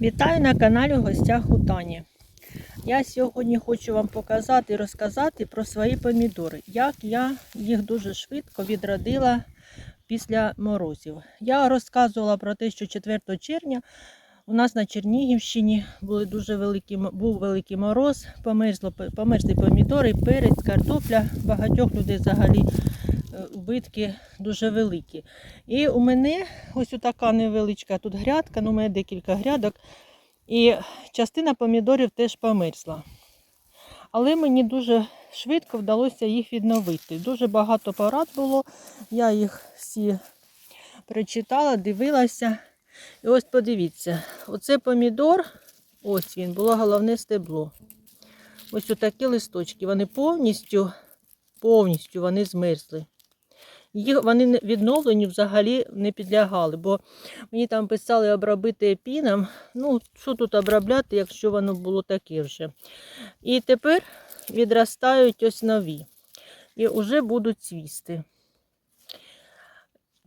Вітаю на каналі в гостях у Тані. Я сьогодні хочу вам показати і розказати про свої помідори, як я їх дуже швидко відродила після морозів. Я розказувала про те, що 4 червня у нас на Чернігівщині були дуже великі, був великий мороз, померзли помідори, перець, картопля. Багатьох людей взагалі убитки дуже великі. І у мене ось така невеличка тут грядка, ну у мене декілька грядок. І частина помідорів теж померзла. Але мені дуже швидко вдалося їх відновити. Дуже багато порад було. Я їх всі прочитала, дивилася. І ось подивіться, оце помідор, ось він, було головне стебло. Ось отакі листочки. Вони повністю, повністю вони змерзли. Їх вони відновленню взагалі не підлягали, бо мені там писали обробити епіном. Ну, що тут обробляти, якщо воно було таке вже. І тепер відростають ось нові. І вже будуть цвісти.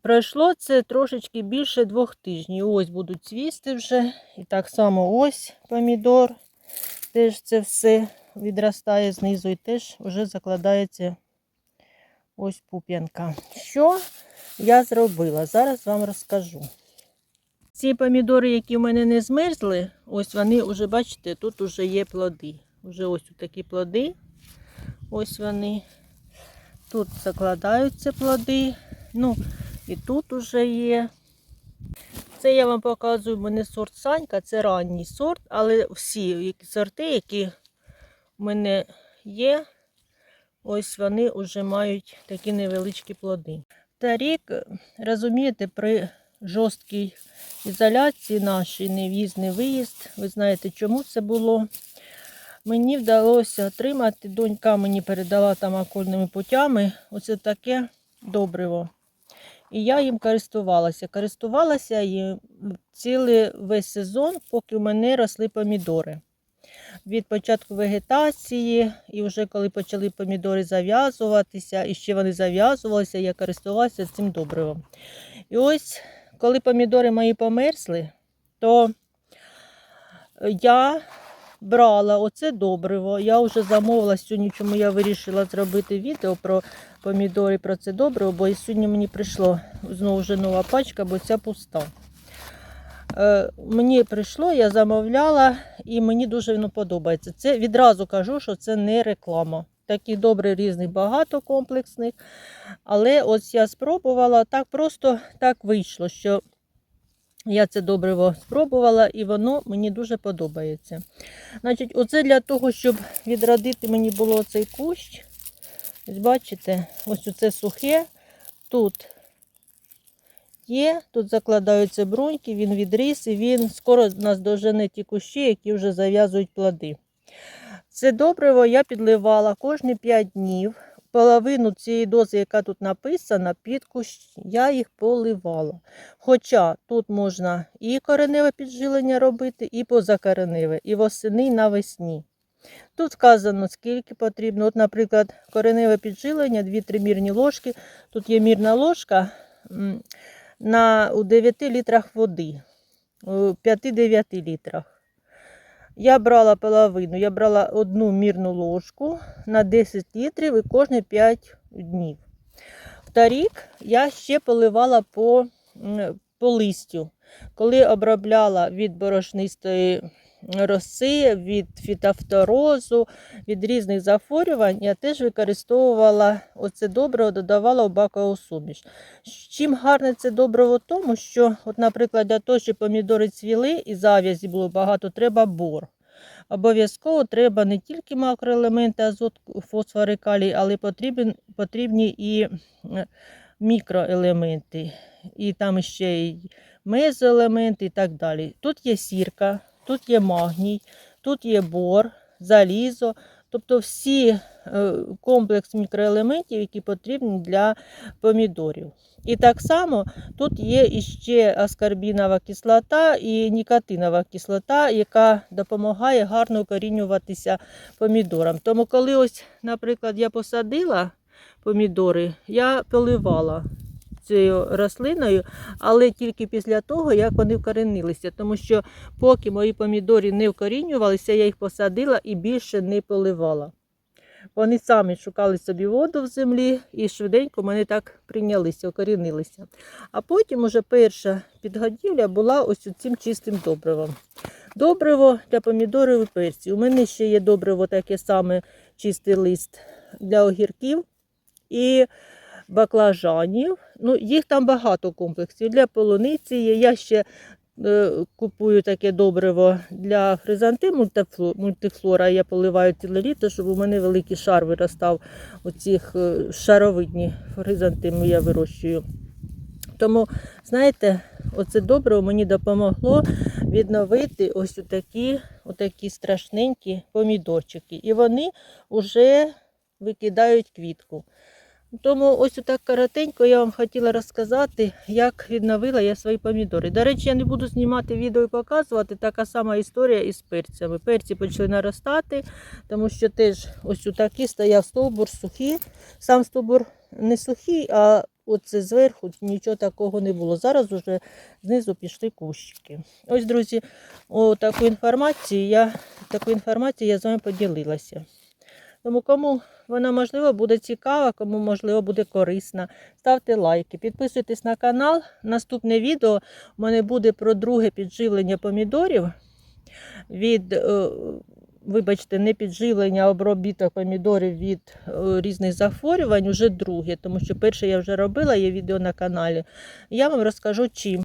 Пройшло це трошечки більше двох тижнів. Ось будуть цвісти вже. І так само ось помідор. Теж це все відростає знизу і теж вже закладається ось пуп'янка. Що я зробила? Зараз вам розкажу. Ці помідори, які в мене не змерзли, ось вони вже, бачите, тут вже є плоди. Вже ось такі плоди. Ось вони. Тут закладаються плоди. Ну, і тут уже є. Це я вам показую, в мене сорт Санька, це ранній сорт, але всі сорти, які в мене є, ось вони вже мають такі невеличкі плоди. Та рік, е, розумієте, при жорсткій ізоляції нашій, не не виїзд, ви знаєте, чому це було. Мені вдалося отримати, донька мені передала там окольними путями, оце таке добриво. І я їм користувалася. Користувалася їм цілий весь сезон, поки в мене росли помідори. Від початку вегетації, і вже коли почали помідори зав'язуватися, і ще вони зав'язувалися, я користувалася цим добривом. І ось, коли помідори мої померзли, то я брала оце добриво. Я вже замовила сьогодні, чому я вирішила зробити відео про помідори, про це добриво, бо і сьогодні мені прийшло знову вже нова пачка, бо ця пуста. Е, мені прийшло, я замовляла, і мені дуже воно подобається. Це відразу кажу, що це не реклама. Таких добрих різних багато комплексних. Але ось я спробувала, так просто так вийшло, що я це добриво спробувала, і воно мені дуже подобається. Значить, оце для того, щоб відродити мені було цей кущ. Ось бачите, ось оце сухе. Тут є, тут закладаються бруньки, він відріс і він скоро нас дожене ті кущі, які вже зав'язують плоди. Це добриво я підливала кожні 5 днів. Половину цієї дози, яка тут написана, під кущ, я їх поливала. Хоча тут можна і кореневе піджилення робити, і позакореневе, і восени, і навесні. Тут вказано, скільки потрібно. От, наприклад, кореневе піджилення, 2-3 мірні ложки. Тут є мірна ложка на, у 9 літрах води, у 5-9 літрах. Я брала половину, я брала одну мірну ложку на 10 літрів і кожні 5 днів. Вторік я ще поливала по, по листю. Коли обробляла від борошнистої роси, від фітофторозу, від різних захворювань, я теж використовувала оце добриво, додавала в бакову суміш. Чим гарне це добриво тому, що, от, наприклад, для того, щоб помідори цвіли і зав'язі було багато, треба бор. Обов'язково треба не тільки макроелементи, азот, фосфор і калій, але потрібен, потрібні і е, мікроелементи. І там ще й мезоелементи і так далі. Тут є сірка, тут є магній, тут є бор, залізо. Тобто всі е, комплекс мікроелементів, які потрібні для помідорів. І так само тут є іще аскорбінова кислота і нікотинова кислота, яка допомагає гарно укорінюватися помідорам. Тому, коли ось, наприклад, я посадила помідори, я поливала цією рослиною, але тільки після того, як вони вкоренилися. Тому що поки мої помідори не вкорінювалися, я їх посадила і більше не поливала. Вони самі шукали собі воду в землі і швиденько вони так прийнялися, укорінилися. А потім уже перша підгодівля була ось цим чистим добривом. Добриво для помідорів і перців. У мене ще є добриво таке саме чистий лист для огірків і баклажанів. Ну, їх там багато комплексів. Для полуниці є. Я ще е, купую таке добриво для мультифло- мультифлора. Я поливаю ціле літо, щоб у мене великий шар виростав. Оцих е, шаровидні хризантими я вирощую. Тому, знаєте, оце добриво мені допомогло відновити ось такі, отакі страшненькі помідорчики. І вони вже викидають квітку. Тому ось так коротенько я вам хотіла розказати, як відновила я свої помідори. До речі, я не буду знімати відео і показувати. Така сама історія із перцями. Перці почали наростати, тому що теж ось такі стояв стовбур сухий. Сам стовбур не сухий, а оце зверху нічого такого не було. Зараз уже знизу пішли кущики. Ось, друзі, о, таку інформацію я, таку інформацію я з вами поділилася. Тому кому вона можливо буде цікава, кому можливо буде корисна. Ставте лайки, підписуйтесь на канал. Наступне відео у мене буде про друге підживлення помідорів від, е, вибачте, не підживлення, а обробіток помідорів від е, різних захворювань, уже друге, тому що перше я вже робила, є відео на каналі. Я вам розкажу чим.